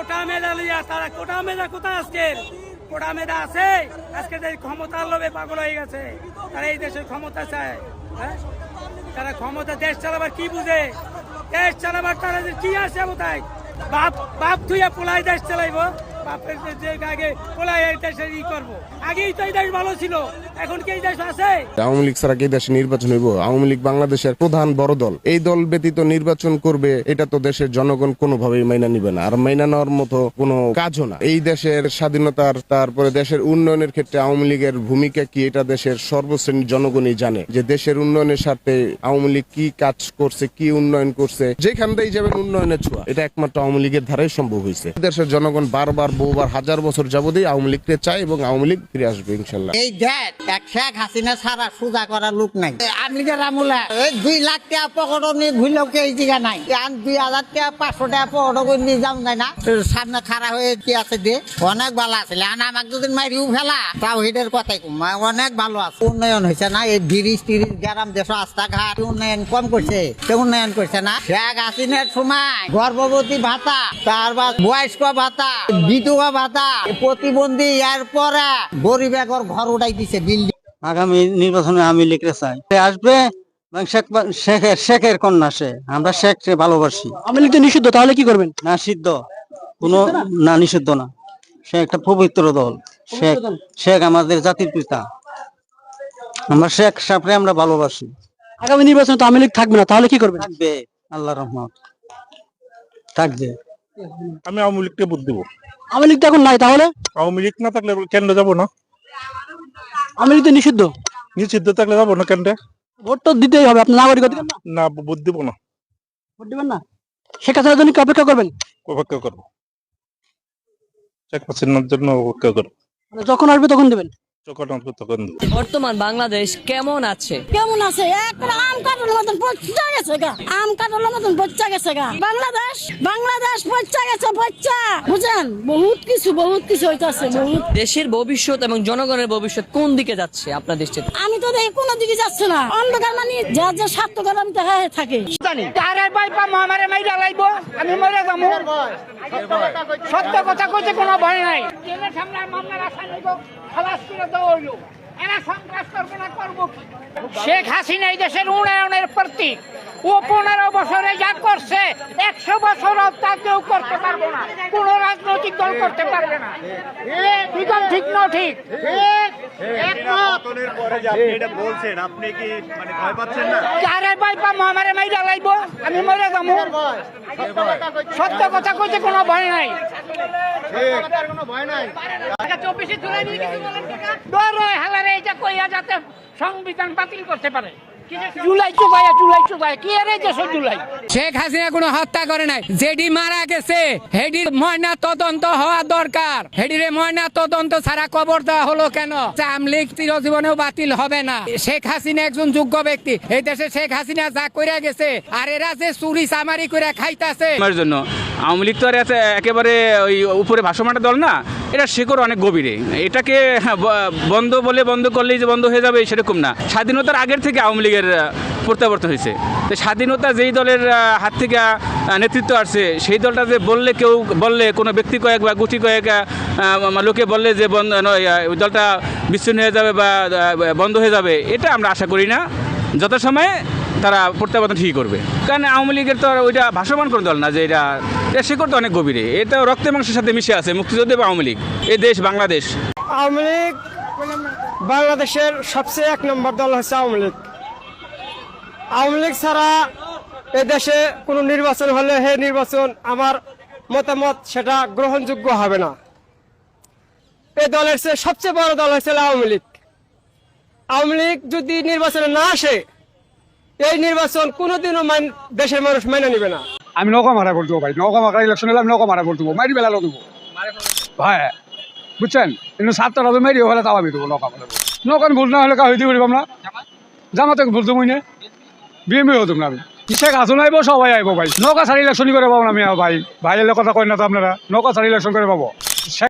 কোটা মেধা লইয়া তারা কোটা মেধা কোথায় আজকে? কোটা মেধা আছে? আজকে যে ক্ষমতার লোভে পাগল হয়ে গেছে। তারা এই দেশের ক্ষমতা চায় হ্যাঁ? তারা ক্ষমতা দেশ চালাবার কি বুঝে? দেশ চালাবার তারা কি আছে কোথায় বাপ বাপ থুইয়া পোলাই দেশ চালাইবো। বাপের আগে এই ই করব। আগেই তো এই দেশ ভালো ছিল, এখন কি এই দেশ আছে? আওয়ামী লীগ ছাড়া কি দেশে নির্বাচন হইব? আওয়ামী লীগ বাংলাদেশের প্রধান বড় দল। এই দল ব্যতীত নির্বাচন করবে, এটা তো দেশের জনগণ কোনোভাবেই মাইনা নিবে না। আর মাইনা নেওয়ার মতো কোনো কাজও না। এই দেশের স্বাধীনতার, তারপরে দেশের উন্নয়নের ক্ষেত্রে আওয়ামী লীগের ভূমিকা কি, এটা দেশের সর্বশ্রেণীর জনগণই জানে। যে দেশের উন্নয়নের স্বার্থে আওয়ামী লীগ কি কাজ করছে, কি উন্নয়ন করছে, যেখান দিয়ে যাবেন উন্নয়নের ছোঁয়া। এটা একমাত্র আওয়ামী লীগের ধারাই সম্ভব হয়েছে। দেশের জনগণ বারবার বহুবার হাজার বছর যাবতই আওয়ামী লীগকে চায় এবং আওয়ামী লীগ ফিরে আসবে, ইনশাল্লাহ। এই দেখ, এক শেখ হাসিনা ছাড়া সোজা করার লোক নাই। আমি যে রামুলা এই দুই লাখ টাকা পকেট নিয়ে ঘুরলেও কে এই জায়গা নাই। আর দুই হাজার টাকা, পাঁচশো টাকা পকেট করে নিয়ে যাও যায় না। সামনে খাড়া হয়ে কি আছে দে? অনেক ভালো আছে। আর আমাকে যদি মারিও ফেলা। তাও হেডের কথাই কম। অনেক ভালো আছে। উন্নয়ন হয়েছে না? এই ব্রিজ টিরিজ, গ্রাম দেশ, রাস্তাঘাট উন্নয়ন কম করছে। সে উন্নয়ন করছে না? শেখ হাসিনার সময় গর্ভবতী ভাতা তারপর বয়স্ক ভাতা বিধবা ভাতা। প্রতিবন্ধী এর পরে গরিব একর ঘর উঠাই দিছে বিল্ডিং আগামী নির্বাচনে আমি লিখতে চাই আসবে এবং শেখ বা- শেখের শেখের কন্যা সে। আমরা শেখকে ভালোবাসি। আওয়ামী লীগ নিষিদ্ধ তাহলে কি করবেন? না সিদ্ধ। কোনো না নিষিদ্ধ না। সে একটা পবিত্র দল। শেখ শেখ আমাদের জাতির পিতা। আমরা শেখ সাপড়ে আমরা ভালোবাসি। আগামী নির্বাচনে তো আওয়ামী লীগ থাকবে না তাহলে কি করবেন? থাকবে। আল্লাহ রহমত। থাকবে। আমি আওয়ামী লীগকে ভোট দেবো। আওয়ামী লীগ তো এখন নাই তাহলে? আওয়ামী লীগ না থাকলে কেন্দ্রে যাব না। আওয়ামী লীগ তো নিষিদ্ধ? নিষিদ্ধ থাকলে যাব না কেন্দ্রে। ভোট তো দিতেই হবে আপনার নাগরিক অধিকার না? না ভোট দিব না। ভোট দিবেন না? শেখ হাসিনার জন্য কি অপেক্ষা করবেন? অপেক্ষা করব। শেখ হাসিনার জন্য অপেক্ষা করব। মানে যখন আসবে তখন দেবেন? বর্তমান বাংলাদেশ কেমন আছে? কেমন আছে? আম কাটার মতন পচা গেছে গা। আম কাটার মতন পচা গেছে গা। বাংলাদেশ বাংলাদেশ পচা গেছে পচা। বুঝেন বহুত কিছু বহুত কিছু হইতাছে বহুত। দেশের ভবিষ্যৎ এবং জনগণের ভবিষ্যৎ কোন দিকে যাচ্ছে আপনার দৃষ্টিতে? আমি তো দেখি কোনো দিকে যাচ্ছে না। অন্ধকার মানে যা যা স্বার্থ করাম দেখা থাকে। তারে বাই পা মামারে মাইরা লাইব? আমি মরে যাব। সত্য কথা কইতে কোনো ভয় নাই। সামনে খালাস করে দেওয়া হইল। এরা সন্ত্রাস করবে না করব কি? শেখ হাসিনা এই দেশের উন্নয়নের প্রতীক। ও পনেরো বছরে যা করছে একশো বছর তা কেউ করতে পারব না। কোন রাজনৈতিক দল করতে পারবে না। ঠিক ঠিক ন ঠিক? পতনের পরে যে আপনি এটা বলছেন আপনি কি মানে ভয় পাচ্ছেন না? আরে ভাই পা মামারে মাইরা লাইব? আমি মরে যাব। সত্য কথা কইতে কোনো ভয় নাই। চব্বিশে জুলাই নিয়ে কিছু বলেন কাকা? ডর হালারে এইটা কইয়া যাতে সংবিধান বাতিল করতে পারে জুলাই চুবাইয়া জুলাই চুবাই কি আরে দেশ জুলাই? শেখ হাসিনা কোনো হত্যা করে নাই। যেডি মারা গেছে হেডির ময়না তদন্ত হওয়া দরকার। হেডিরে ময়না তদন্ত ছাড়া কবর দেওয়া হলো কেন? আমলিগ চিরজীবনেও বাতিল হবে না। শেখ হাসিনা একজন যোগ্য ব্যক্তি। এই দেশে শেখ হাসিনা যা করে গেছে আর এরা যে চুরি চামারি করে খাইতাছে। আমার জন্য আওয়ামী লীগ তো আর এত- একেবারে ওই উপরে ভাসমানের দল না এটা শেকড় অনেক গভীরে। এটাকে হ্যাঁ, বন্ধ বলে বন্ধ করলেই যে বন্ধ হয়ে যাবে সেরকম না। স্বাধীনতার আগের থেকে আওয়ামী লীগের প্রত্যাবর্তন হয়েছে। তো স্বাধীনতা যেই দলের হাত থেকে নেতৃত্ব আসছে সেই দলটা যে বললে কেউ বললে কোনো ব্যক্তি কয়েক বা গুটি কয়েক লোকে বললে যে বন্ধ দলটা বিচ্ছিন্ন হয়ে যাবে বা বন্ধ হয়ে যাবে এটা আমরা আশা করি না। যথাসময়ে তারা প্রত্যাবর্তন ঠিকই করবে। কারণ আওয়ামী লীগের তো ওইটা ভাসমান কোনো দল না যে এটা এটা শেকড় তো অনেক গভীরে। এটা রক্তে মাংসের সাথে মিশে আছে, মুক্তিযুদ্ধ এবং আওয়ামী লীগ। এই দেশ বাংলাদেশ। আওয়ামী লীগ বাংলাদেশের সবচেয়ে এক নম্বর দল হচ্ছে আওয়ামী লীগ। আওয়ামী লীগ ছাড়া এ দেশে কোনো নির্বাচন হলে হে নির্বাচন, আমার মতামত সেটা গ্রহণযোগ্য হবে না। এ দলের চেয়ে সবচেয়ে বড় দল হচ্ছে আওয়ামী লীগ। আওয়ামী লীগ যদি নির্বাচনে না আসে এই নির্বাচন কোনোদিনও দেশের মানুষ মেনে নেবে না। আমি নৌকা মারা করতে ভাই, নৌকা মারা ইলেকশন হলে আমি নৌকা মারা করতে মারি বেলা দেবো ভাই, বুঝছেন? কিন্তু সাতটা রাজু মেরি হলে তাও আমি দেবো নৌকা মারা নৌকা ভুল না হলে কাউ হইতে পারিব আমরা। জামাতে ভুল দেবো না। বিএমপি হতাম না আমি। শেখ হাসুন আইব, সবাই আইব ভাই। নৌকা ছাড়ি ইলেকশন করে পাবো না আমি ভাই। ভাই এলে কথা কই না তো আপনারা। নৌকা ছাড়ি ইলেকশন করে পাবো।